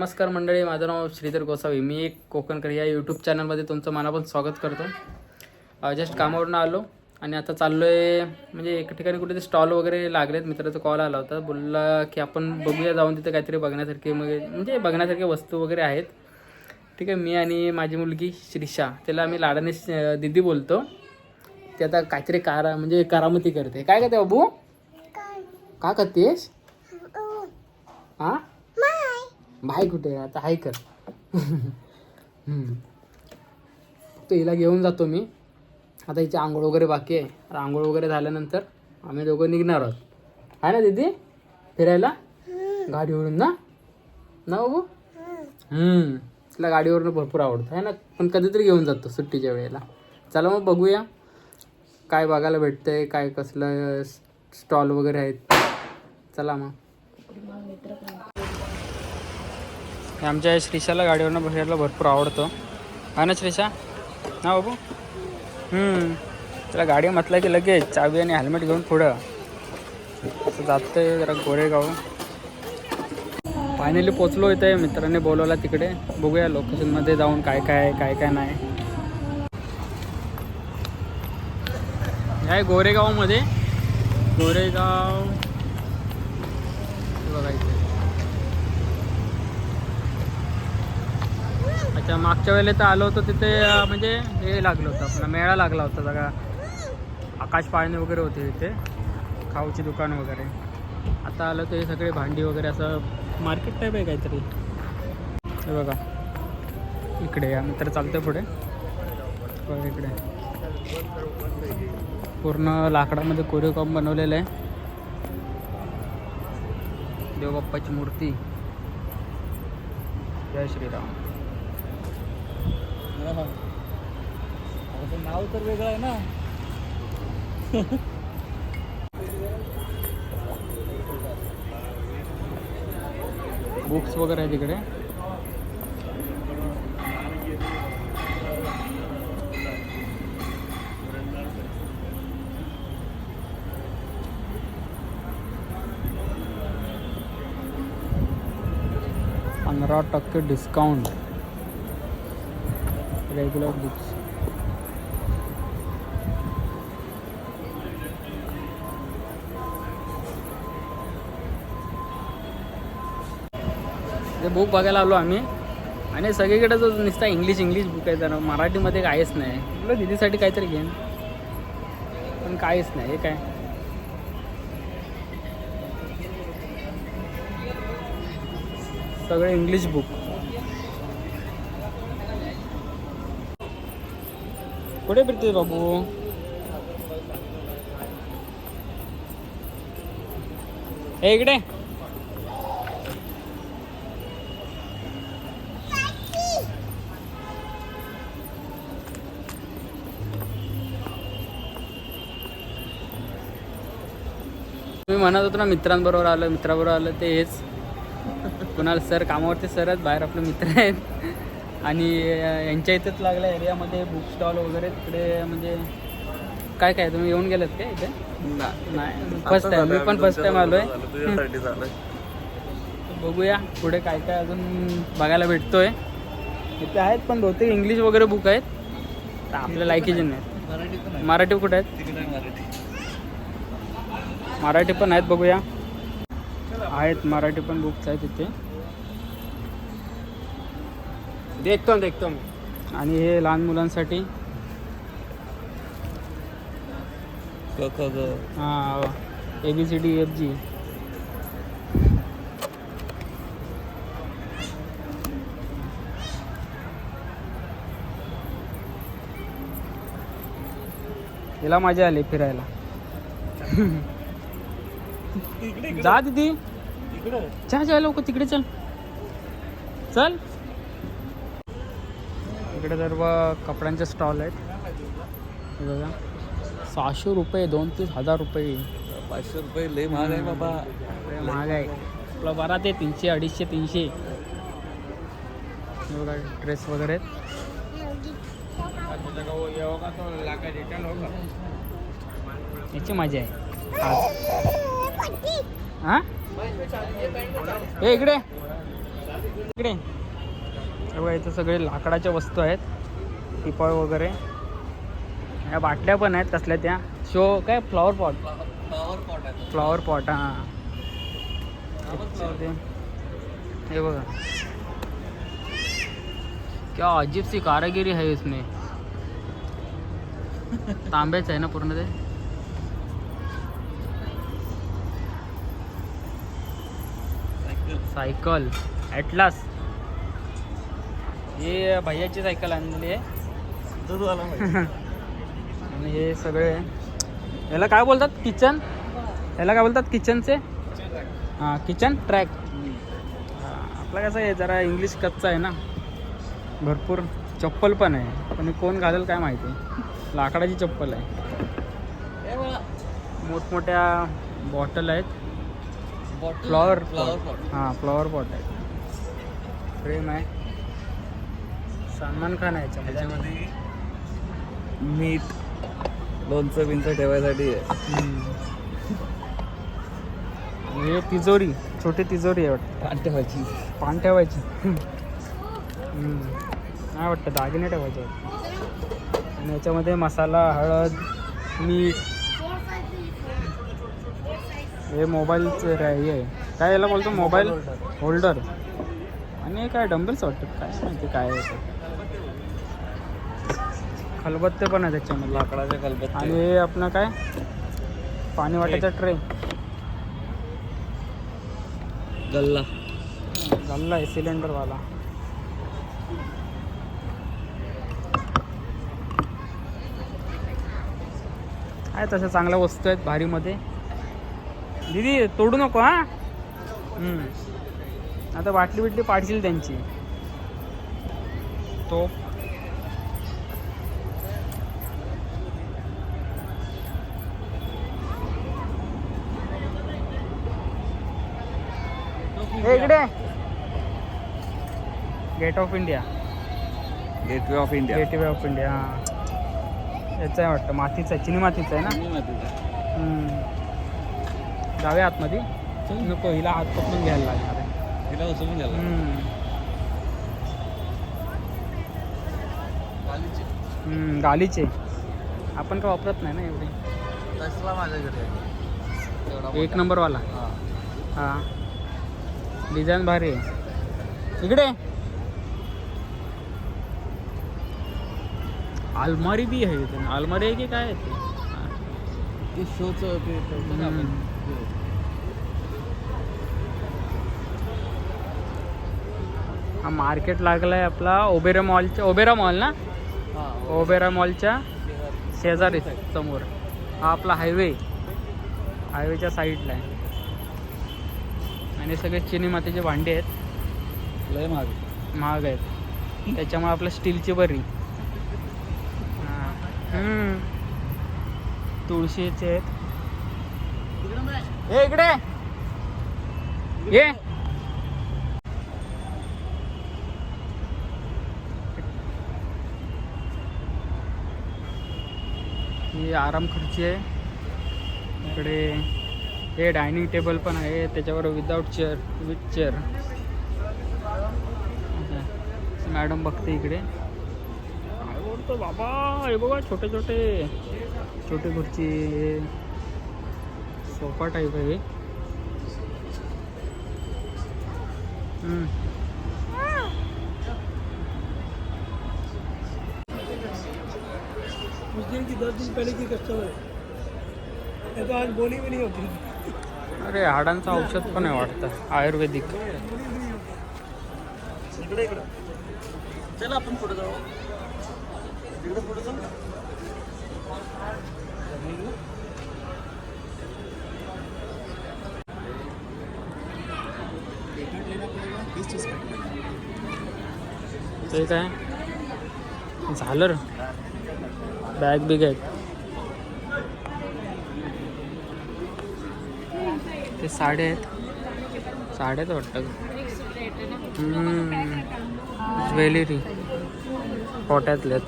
नमस्कार मंडळी माझं नाव श्रीधर गोसावी. मी एक कोकणकर या यूट्यूब चॅनलमध्ये तुमचं मनापासून स्वागत करतो. जस्ट कामावरून आलो आणि आता चाललो आहे म्हणजे एका ठिकाणी कुठे स्टॉल वगैरे लागलेत. मित्राचा कॉल आला होता. बोलला की आपण बघूया जाऊन तिथे काहीतरी बघण्यासारखे मग म्हणजे बघण्यासारखे वस्तू वगैरे आहेत. ठीक आहे मी आणि माझी मुलगी श्रीषा त्याला आम्ही लाडाने दिदी बोलतो. ते आता काहीतरी कारा म्हणजे करामती करते. काय करते बाबू? का करतेस? हां बाय कुठे? आता हाय कर. तो हिला घेऊन जातो मी. आता हिची आंघोळ वगैरे बाकी आहे. आंघोळ वगैरे झाल्यानंतर आम्ही दोघं निघणार आहोत. आहे ना दीदी? फिरायला? गाडीवरून ना? ना बाबू? तिला गाडीवरून भरपूर आवडतं. आहे ना? पण कधीतरी घेऊन जातो सुट्टीच्या वेळेला. चला मग बघूया. काय बघायला भेटतंय काय कसलं स्टॉल वगैरे आहेत. चला मग. हे आमच्या श्रीषाला गाडीवरनं बसायला भरपूर आवडतं. हा ना श्रीषा ना बाबू? त्याला गाडी म्हटलं की लगेच चावी आणि हेल्मेट घेऊन पुढं. असं जातंय जरा गोरेगाव. फायनली पोचलो इथे मित्रांनी बोलवला तिकडे. बघूया लोकेशनमध्ये जाऊन काय काय आहे काय काय नाही. आहे गोरेगावमध्ये. गोरेगाव. बघायचं बघा अच्छा मागच्या वेळेला तर आलो होतो तिथे म्हणजे हे लागलं होतं आपला मेळा लागला होता सगळा आकाश पाळणे वगैरे होते तिथे खाऊची दुकान वगैरे. आता आलं तर हे सगळे भांडी वगैरे असं मार्केट टाईप आहे काहीतरी. हे बघा. इकडे या नंतर चालतंय पुढे. बघा इकडे. पूर्ण लाकडामध्ये कोरीव काम बनवलेलं आहे. देवबाप्पाची मूर्ती. जय श्रीराम. नाव ना बुक्स वगैरे आहे तिकडे. पंधरा टक्के डिस्काउंट रेग्युलर बुक्स ते बुक बघायला आलो आम्ही आणि सगळीकडे जो नुसता इंग्लिश इंग्लिश बुक आहे जरा मराठीमध्ये काहीच नाही. म्हटलं दिदीसाठी काहीतरी घेईन पण काहीच नाही हे काय? सगळे इंग्लिश बुक कुठे फिरते बाबू? हे इकडे. मी म्हणत होतो ना मित्रांबरोबर आलं मित्राबरोबर आलं ते हेच कुणाला सर कामावरती सरच बाहेर आपले मित्र आहेत. आणि यांच्या इथंच लागल्या एरियामध्ये बुक स्टॉल वगैरे तिकडे म्हणजे काय काय? तुम्ही येऊन गेलात काय इथे? नाही. फर्स्ट टाइम मी पण फर्स्ट टाइम आलो आहे बघूया पुढे काय काय अजून बघायला भेटतोय. इथे आहेत पण बहुतेक इंग्लिश वगैरे बुक आहेत. तर आपल्या लायकीचे नाही. मराठी कुठे आहेत? मराठी. पण आहेत बघूया. आहेत मराठी पण बुक्स आहेत इथे. देखतो देखतो आणि हे लहान मुलांसाठी. क ख ग. हां A B C D F G हिला मजा आली फिरायला. जा दीदी. इकडे. जा जा लोक तिकडे चल. चल. इकडे सर्व कपड्यांचे स्टॉल आहेत. हे बघा. सहाशे रुपये दोन तीस हजार रुपये. पाचशे रुपये लय महाग आहे बाबा. महाग आहे. आपलं बरा ते तीनशे अडीचशे तीनशे. बघा ड्रेस वगैरे. आहेत याची मजा आहे. आज हां? हे इकडे. इकडे. हे बघा इथं सगळे लाकडाच्या वस्तू आहेत. टिपळ वगैरे. या बाटल्या पण आहेत कसल्या त्या? शो काय? Flower pot. Flower pot flower pot हां ते- हे बघा. क्या अजीब सी कारागिरी है इसमें. तांब्याच आहे ना पूर्ण ते? सायकल. ॲटलास हे भैयाची सायकल आणलेली आहे. आणि हे सगळे. याला काय बोलतात? किचन? याला काय बोलतात? किचनचे? हां किचन ट्रॅक. आपला कसं आहे? जरा इंग्लिश कच्चा आहे ना. भरपूर चप्पल पण आहे. पण कोण घालेल काय माहिती? लाकडाची चप्पल आहे. मोठमोठ्या बॉटल आहेत. फ्लॉवर फ्लॉवर पॉट हां फ्लॉवर पॉट आहे. फ्रेम आहे. सलमान खान आहे याच्यामध्ये? त्याच्यामध्ये मीठ लोणचं बिंचं ठेवायसाठी आहे. हे तिजोरी छोटी तिजोरी आहे वाटतं. पान ठेवायची. पान ठेवायची. हम्म. नाही वाटतं दागिने ठेवायचे. आणि याच्यामध्ये मसाला हळद मीठ. हे मोबाईलचं हे आहे. काय याला बोलतो? मोबाईल? होल्डर. आणि काय डंबल्स वाटतात काय माहिती काय. खलबत्ते पण आहे त्याच्यामध्ये. लाकडाचे खलबत्ते. आणि हे आपलं काय? पाणी वाटायचा ट्रे. गल्ला. झालेला आहे सिलेंडरवाला. आहे तशा चांगल्या वस्तू आहेत भारीमध्ये. दीदी तोडू नको हा? हम्म. आता बाटली बिटली पाडशील त्यांची. तो. ए, इकडे. Gate of India gateway of India gateway of India हां. याचं आहे वाटतं. मातीचं आहे. चिनी मातीचं आहे ना? हम्म. जाऊया आतमध्ये. नको हिला हात पकडून घ्यायला लागणार आहे तिला उचलून गेला गालीचे. आपण काय वापरत नाही ना एवढे. तसला माझ्याकडे आहे. एक मोठा. नंबरवाला. हा. हा. डिझाईन भारी आहे. इकडे. अलमारी बी आहे इथे. अलमारी आहे की काय आहे ते? ते शोचं ते ठेवतो ना आपण हा मार्केट लागलाय आपला ओबेरा मॉलच्या ओबेरा मॉल ना? ओबेरा. मॉलच्या शेजारी समोर. हा आपला हायवे. हायवेच्या साईडला आहे. आणि सगळे चिनी मातीचे भांडे आहेत. लय महाग महाग आहेत. त्याच्यामुळे आपलं स्टीलची बरी. तुळशीचे आहेत. इकडे. ये. ही आराम खुर्ची आहे. इकडे हे डायनिंग टेबल पण आहे. त्याच्यावर without chair with chair madam बघते इकडे. काय बोलतो बाबा? हे बघा छोटे छोटे. छोटी खुर्ची सोफा टाईप आहे. दस दिन पहले की कस्टमर है। ये तो आज बोली भी नहीं होती। अरे हाडांचं औषध पण आहे वाटतं आयुर्वेदिक. इकडे इकडे. चला आपण पुढे जाऊ. तिकडे पुढे जाऊ. ते काय? झालर बॅग बिग आहेत. ते साड्या आहेत. साड्याच वाटतं. ज्वेलरी. पोट्यातले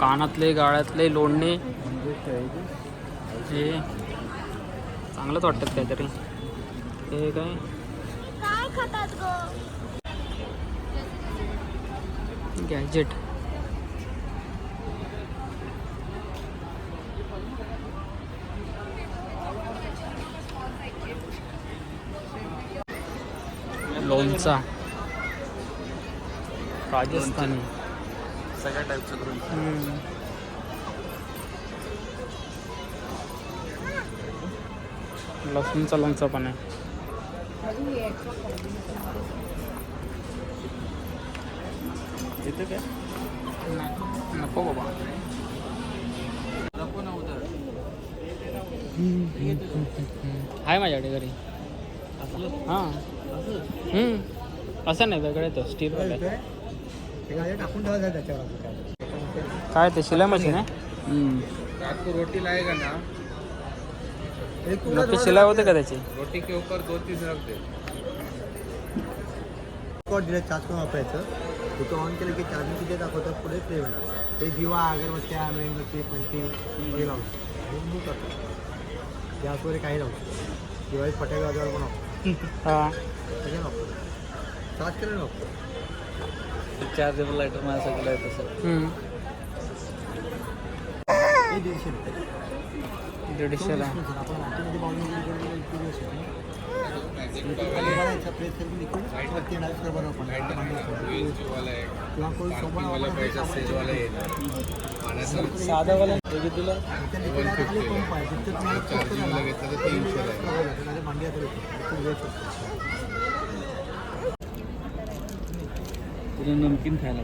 कानातले गाळ्यातले लोणणे. हे. चांगलंच वाटतात काहीतरी. हे काय? काय खातात गो? गॅजेट. लोणचा. राजस्थानी. सगळ्या टाईपचं. लसूणचा लोणचा पण आहे. इथे काय? नको बाबा. आहे माझ्याकडे घरी. असलं हां. असं हम्म. असं नाही वेगळं तो स्टील टाकून ठेवायचं त्याच्यावर काय. ते शिलाई मशीन आहे? रोटी लाएगा ना? ते शिलाई होते का त्याची? रोटी के ऊपर दो तीन रख दे. कॉट दिलं करून वापरायचं. तिथं ऑन केलं की चार्जिंग किती दाखवतं पुढे प्ले होणार ते दिवा अगरबत्त्या मेणबत्ती पंची हे लावू शकतो करतो. गॅस वगैरे काही लावू. शकतो दिवाळी फटाके वाजवायला पण वापरतो हां. त्याच्यानं वापरतो चार्ज केलं वापरतो चार्जेबल लायटर माझ्यासाठी आहे तसं. हे दीडशे दीडशेला. आपण साधावाला तुला नमकीन खायला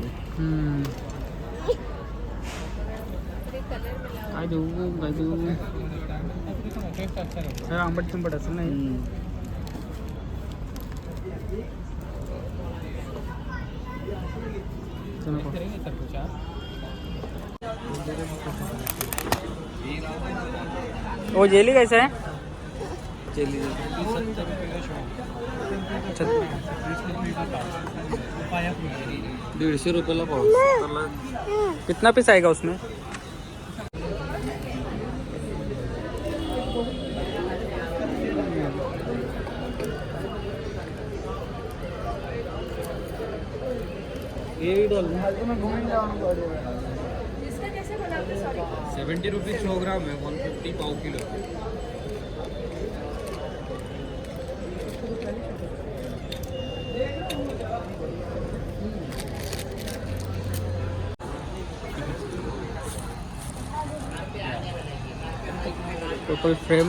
काय देऊ काय देऊ आंबट तिंबट असेल नाही वो जेली कैसे है? जेली अच्छा दीडशे रुपयाला पाव. सत्तरला कितना पीस आएगा उसमें? एक डॉलर सेवेंटी रुपीज़ सौ ग्राम है वन फिफ्टी पाव किलो। टोटल फ्रेम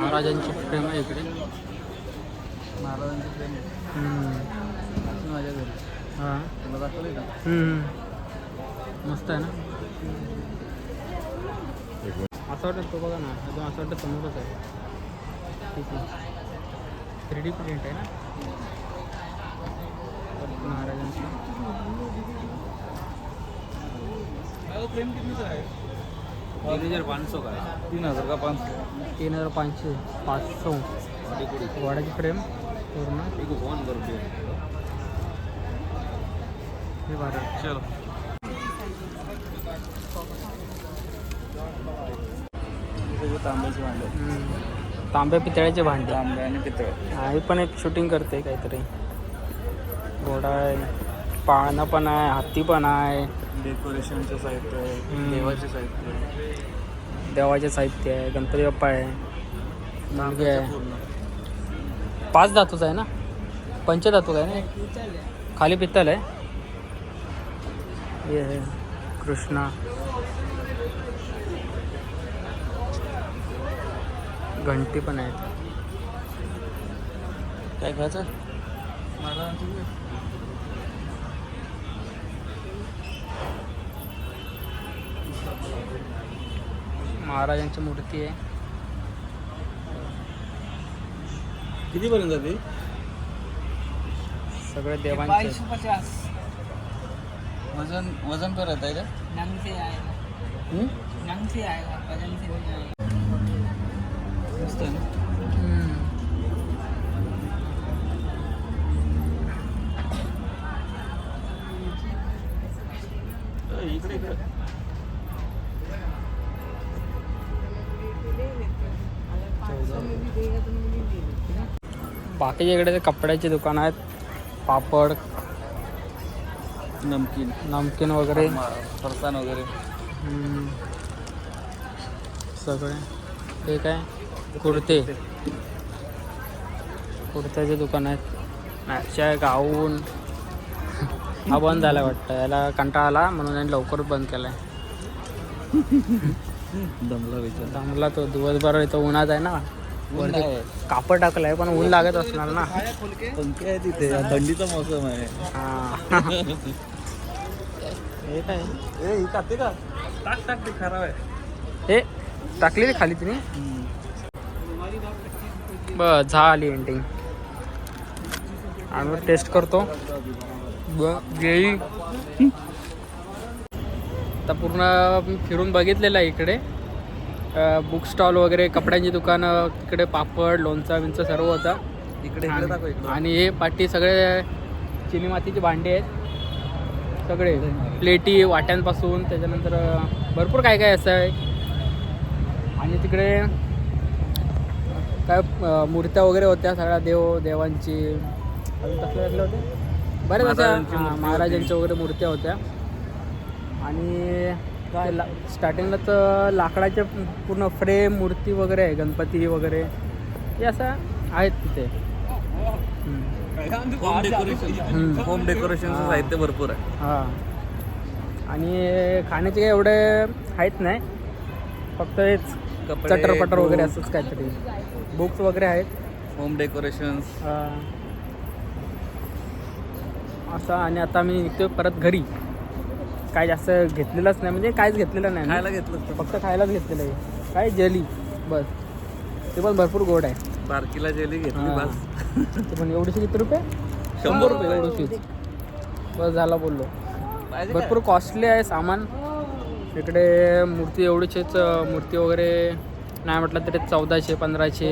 महाराजांची फ्रेम आहे इकडे। महाराजांची ट्रेन हम्म. माझ्या घरी. हां. तुला दाखवले का हम्म. मस्त आहे ना? असं वाटतं तो बघा ना एकदम असं वाटतं समोरच आहे. ठीक आहे. थ्री डी प्रिंट आहे ना? महाराजांची कितीचा आहे तीन हजार पाच सौ का? तीन हजार का पाच सौ तीन हजार पाचशे पाचशे. वाड्याची फ्रेम पूर्ण. एक फोन करतो हे भारी आहे. चलो तांब्याची भांडे हम्म. तांबे पितळ्याचे भांडे. तांबे आणि पितळ. आई पण एक शूटिंग करते काहीतरी. घोडा आहे. पाळणं पण आहे हत्ती पण आहे. डेकोरेशनचं साहित्य आहे. देवाचे साहित्य आहे. देवाचे साहित्य आहे. गणपती बाप्पा आहे. मुलगी आहे. पाच धातूचा आहे ना? पंचधातू आहे ना? खाली पित्तल आहे. हे आहे कृष्णा। घंटी पण आहेत. काय खायचं? मला महाराजांची मूर्ती आहे. कितीपर्यंत जाते? सगळे देवांचे वजन वजन पर रहता है क्या ढंग से आएगा ढंग से आएगा वजन से नहीं आएगा इकडे बाकीच्या इकडे कपड्याचे दुकान आहेत पापड नमकीन. नमकीन वगैरे. फरसाण वगैरे. सगळे. हे काय? कुर्ते. कुर्त्याचे दुकान आहेत. मॅचच्या गाऊन. हा बंद झाला वाटतं. याला कंटाळा आला म्हणून यांनी लवकर बंद केलाय. दमला विचार चांगला तो. दिवसभर इथं उन्हात आहे ना. वरती कापड टाकलंय पण ऊन लागत असणार ना. पंखे आहे तिथे थंडीचा मोसम आहे. हा. हे काय? ए ही टाकते का? टाक टाक ते खराब आहे. हे? टाकलेली खाली तिने? बस झाली एंडिंग आणि टेस्ट करतो. ब गेली आता पूर्ण फिरून बघितलेलं आहे इकडे. बुक स्टॉल वगैरे कपड्यांची दुकानं तिकडे पापड लोणचा बिंचा सर्व होता. इकडे इकडे इकडे आणि हे पाठी सगळे चिनी मातीचे भांडे आहेत. सगळे प्लेटी वाट्यांपासून त्याच्यानंतर भरपूर काय काय असं आहे. आणि तिकडे काय मूर्त्या वगैरे होत्या सगळ्या देव देवांची. अजून कसल्या कसल्या होत्या? बऱ्याच अशा महाराजांच्या वगैरे मूर्त्या होत्या. आणि काय ला स्टार्टिंगला तर लाकडाच्या पूर्ण फ्रेम मूर्ती वगैरे आहे गणपती वगैरे. हे असं आहेत तिथे. होम डेकोरेशन हम्म. होम डेकोरेशनचं साहित्य भरपूर आहे. हां. आणि खाण्याचे काही एवढे आहेत नाही. फक्त हेच कपडे, चटरपटर वगैरे असंच काहीतरी. बुक्स वगैरे आहेत. होम डेकोरेशन हां. असं आणि आता मी निघतो परत घरी. काय जास्त घेतलेलंच नाही. म्हणजे काहीच घेतलेलं नाही खायला. घेतलं. फक्त खायलाच घेतलेलं आहे. काय जेली. बस. ते पण भरपूर गोड आहे. बारकीला जेली घेतली हां. बस. ते पण एवढीशे किती रुपये? शंभर रुपये. एवढीशीच. बस झाला बोललो. पाहिजे भरपूर कॉस्टली आहे सामान. इकडे मूर्ती एवढीचेच अं, मूर्ती वगैरे नाही म्हटलं तरी चौदाशे पंधराशे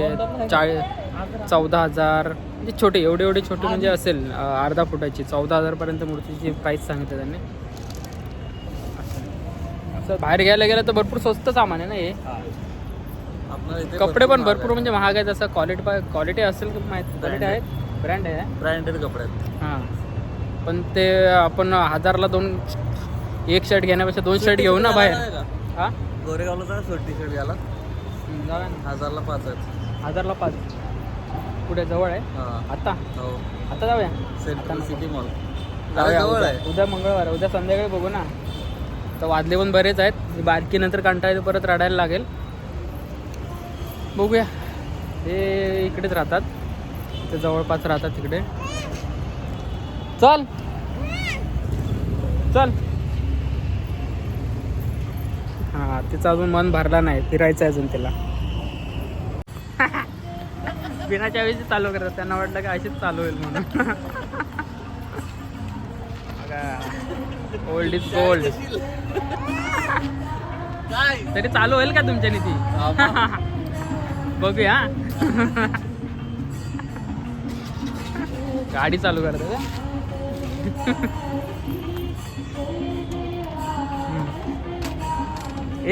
चाळीस चौदा हजार. म्हणजे छोटी एवढी एवढी छोटी म्हणजे असेल अं, अर्धा फुटाची. चौदा हजारपर्यंत मूर्तीची प्राईस सांगितली त्यांनी. असं. असं बाहेर घ्यायला गेलं तर भरपूर स्वस्त सामान आहे ना हे. कपडे पण भरपूर म्हणजे महाग आहेत असं क्वालिटी क्वालिटी असेल का माहिती क्वालिटी आहेत ब्रँड आहे. ब्रँडेड कपडे आहेत. हां. पण ते आपण हजारला दोन एक शर्ट घेण्यापेक्षा दोन शर्ट घेऊ ना बाहेर. हां? गोरेगावला जा शर्ट टी शर्ट घ्यायला? हजारला पाच आहेत. हजारला पाच. कुठे? जवळ आहे? आता? हो. आता जाऊया. सेंट्रल सिटी मॉल जवळ उद्या आहे. उद्या मंगळवार आहे. उद्या संध्याकाळी बघू ना. तर वाजले पण बरेच आहेत. ही बारकी नंतर कंटाळा परत रडायला लागेल. बघूया. हे इकडेच राहतात. ते जवळपास राहतात तिकडे चल. चल. हां तिचं अजून मन भरला नाही. फिरायचं अजून तिला. बिनाच्या वेळी चालू करतात. त्यांना वाटलं की अशीच चालू होईल म्हणून. ओल्ड इज गोल्ड तरी चालू होईल का तुमच्या ती बघूया. गाडी चालू करते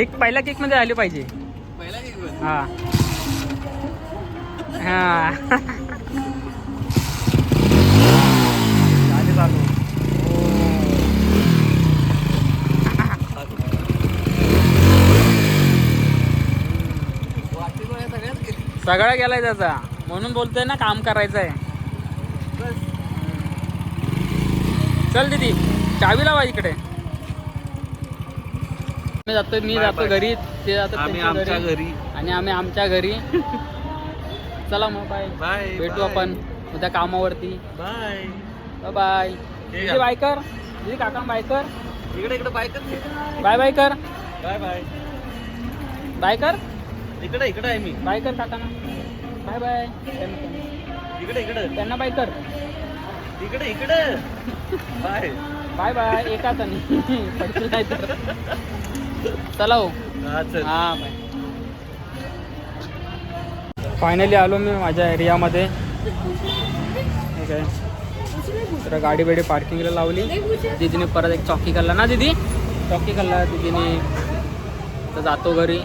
एक पहिल्या केकमध्ये आली पाहिजे. हा. हा गाडी चालू सगळा गेलाय त्याचा. म्हणून बोलतोय ना काम करायचं आहे चल दीदी चावी लावा इकडे. मी जातो मी जातो घरी ते त्यांच्या आमच्या घरी. आणि आम्ही आमच्या घरी. चला मग बाय. बाय भेटू आपण उद्या कामावरती. बाय. बाय दीदी. बाय कर. दीदी काका बाय कर. इकडे इकडे बाय कर. बाय बाय कर. Bye bye. बाय कर. इकडे इकडे आहे मी. बाय कर काकांना. Bye bye. इकडे इकडे. त्यांना बाय कर. इकडे इकडे. बाय. Bye bye. एका पडशील नाही तर. चला हो. हा हां बाय. फायनली आलो मी माझ्या एरियामध्ये ठीक आहे. तर गाडी बिडी पार्किंगला लावली. दीदीने परत एक चौकी खाल्ला ना दीदी? चौकी खाल्ला दीदीने. तर जातो घरी.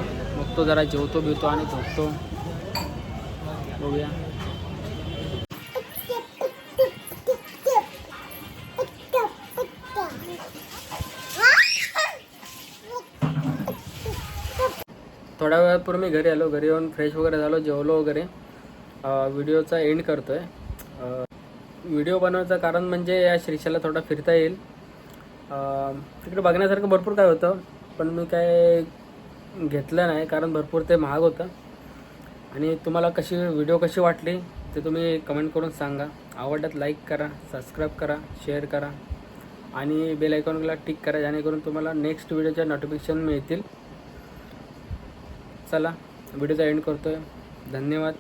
बघतो जरा जेवतो बिवतो आणि झोपतो. बघूया. थोड्या वेळापूर्वी मी घरी आलो घरी येऊन फ्रेश वगैरे झालो जेवलो वगैरे. व्हिडिओचा एंड करतो आहे व्हिडिओ बनवायचं कारण म्हणजे या श्रीशाला थोडा फिरता येईल. तिकडे बघण्यासारखं भरपूर काय होतं पण मी काय घेतलं नाही कारण भरपूर ते महाग होतं. आणि तुम्हाला कशी व्हिडिओ कशी वाटली ते तुम्ही कमेंट करून सांगा. आवडल्यात लाईक करा सबस्क्राईब करा शेअर करा. आणि बेल आयकॉनला टिक करा जेणेकरून तुम्हाला नेक्स्ट व्हिडिओच्या नोटिफिकेशन मिळतील. चला व्हिडिओचा एंड करतो आहे धन्यवाद.